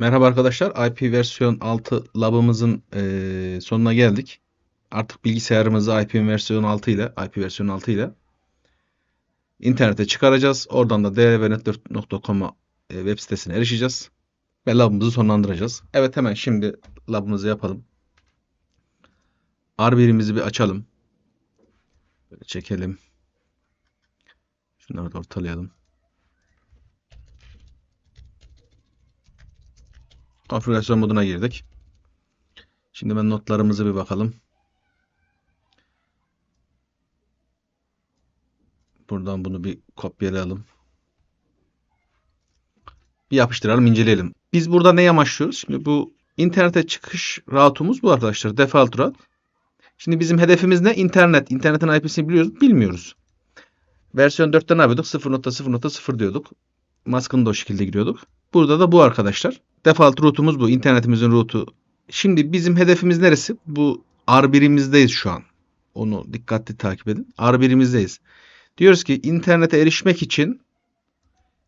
Merhaba arkadaşlar. IP versiyon 6 labımızın eee, sonuna geldik. Artık bilgisayarımızı IP versiyon 6 ile IP versiyon 6 ile internete çıkaracağız. Oradan da drvnet4.com'a e, web sitesine erişeceğiz. Ve labımızı sonlandıracağız. Evet hemen şimdi labımızı yapalım. R1'imizi bir açalım. Böyle çekelim. Şunları da ortalayalım. Konfigürasyon moduna girdik. Şimdi ben notlarımızı bir bakalım. Buradan bunu bir kopyalayalım. Bir yapıştıralım, inceleyelim. Biz burada ne amaçlıyoruz? Şimdi bu internete çıkış route'umuz bu arkadaşlar. Default route. Şimdi bizim hedefimiz ne? İnternet. İnternetin IP'sini biliyoruz, bilmiyoruz. Versiyon 4'te ne yapıyorduk? 0.0.0 diyorduk. Maskını da o şekilde giriyorduk. Burada da bu arkadaşlar. Default route'umuz bu. internetimizin route'u. Şimdi bizim hedefimiz neresi? Bu R1'imizdeyiz şu an. Onu dikkatli takip edin. R1'imizdeyiz. Diyoruz ki internete erişmek için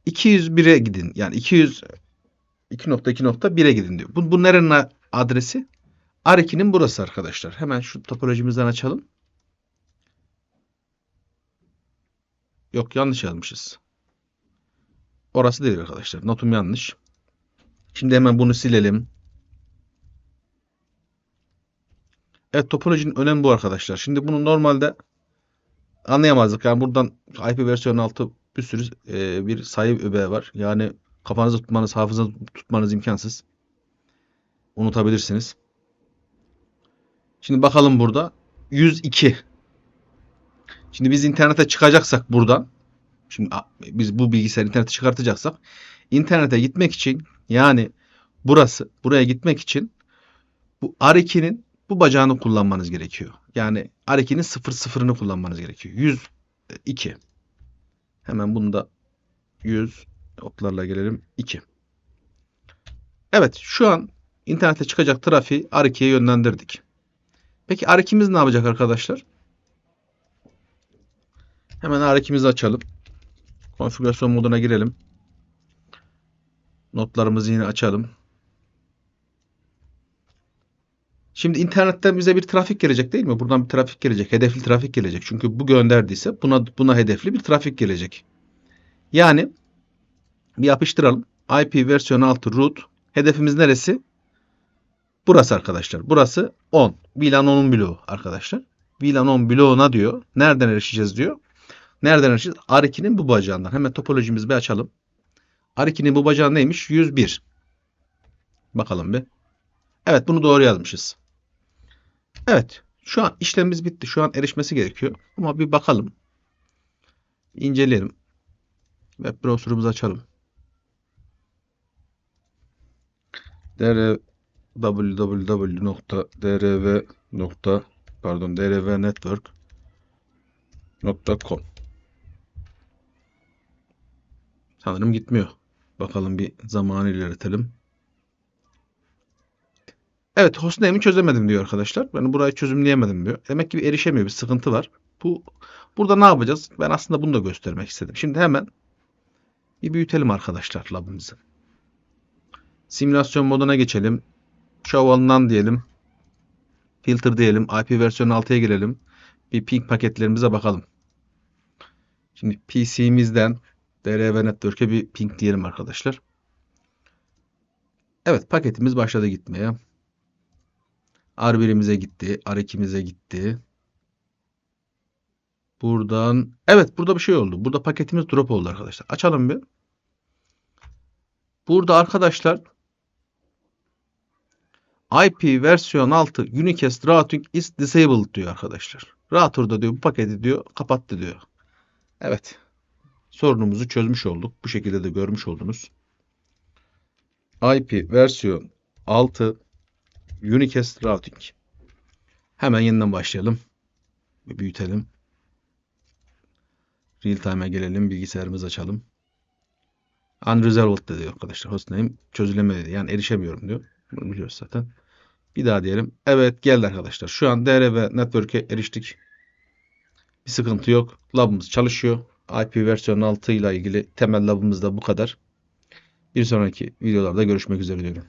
201'e gidin. Yani 200 2.2.1'e gidin diyor. Bu, bu nerenin adresi? R2'nin burası arkadaşlar. Hemen şu topolojimizden açalım. Yok yanlış yazmışız. Orası değil arkadaşlar. Notum yanlış. Şimdi hemen bunu silelim. Evet topolojinin önemi bu arkadaşlar. Şimdi bunu normalde anlayamazdık. Yani buradan IP versiyon 6 bir sürü e, bir sayı öbeği var. Yani kafanızı tutmanız, hafızanızı tutmanız imkansız. Unutabilirsiniz. Şimdi bakalım burada. 102. Şimdi biz internete çıkacaksak buradan Şimdi biz bu bilgisayarı internete çıkartacaksak internete gitmek için yani burası buraya gitmek için bu R2'nin bu bacağını kullanmanız gerekiyor. Yani R2'nin 0 sıfırını kullanmanız gerekiyor. 102. Hemen bunu da 100 oklarla gelelim 2. Evet şu an internete çıkacak trafiği R2'ye yönlendirdik. Peki R2'miz ne yapacak arkadaşlar? Hemen R2'mizi açalım. Konfigürasyon moduna girelim. Notlarımızı yine açalım. Şimdi internetten bize bir trafik gelecek değil mi? Buradan bir trafik gelecek. Hedefli trafik gelecek. Çünkü bu gönderdiyse buna buna hedefli bir trafik gelecek. Yani bir yapıştıralım. IP versiyon 6 root. Hedefimiz neresi? Burası arkadaşlar. Burası 10. VLAN 10'un bloğu arkadaşlar. VLAN 10 bloğuna diyor. Nereden erişeceğiz diyor. Nereden açacağız? R2'nin bu bacağından. Hemen topolojimizi bir açalım. R2'nin bu bacağı neymiş? 101. Bakalım bir. Evet bunu doğru yazmışız. Evet. Şu an işlemimiz bitti. Şu an erişmesi gerekiyor. Ama bir bakalım. İnceleyelim. Web browser'ımızı açalım. dr www.drv. pardon drvnetwork.com Sanırım gitmiyor. Bakalım bir zamanı ilerletelim. Evet hostname'i çözemedim diyor arkadaşlar. Ben burayı çözümleyemedim diyor. Demek ki bir erişemiyor. Bir sıkıntı var. Bu Burada ne yapacağız? Ben aslında bunu da göstermek istedim. Şimdi hemen bir büyütelim arkadaşlar labımızı. Simülasyon moduna geçelim. Show alınan diyelim. Filter diyelim. IP versiyon 6'ya girelim. Bir ping paketlerimize bakalım. Şimdi PC'mizden DRV Network'e bir ping diyelim arkadaşlar. Evet paketimiz başladı gitmeye. R1'imize gitti. R2'mize gitti. Buradan evet burada bir şey oldu. Burada paketimiz drop oldu arkadaşlar. Açalım bir. Burada arkadaşlar IP versiyon 6 unicast routing is disabled diyor arkadaşlar. Router'da diyor bu paketi diyor kapattı diyor. Evet sorunumuzu çözmüş olduk. Bu şekilde de görmüş oldunuz. IP versiyon 6 Unicast Routing. Hemen yeniden başlayalım. Büyütelim. Real time'a gelelim. Bilgisayarımızı açalım. Unresolved diyor arkadaşlar. Hostname çözülemedi. Yani erişemiyorum diyor. Bunu biliyoruz zaten. Bir daha diyelim. Evet geldi arkadaşlar. Şu an DR Network'e eriştik. Bir sıkıntı yok. Labımız çalışıyor. IP versiyon 6 ile ilgili temel labımız da bu kadar. Bir sonraki videolarda görüşmek üzere diyorum.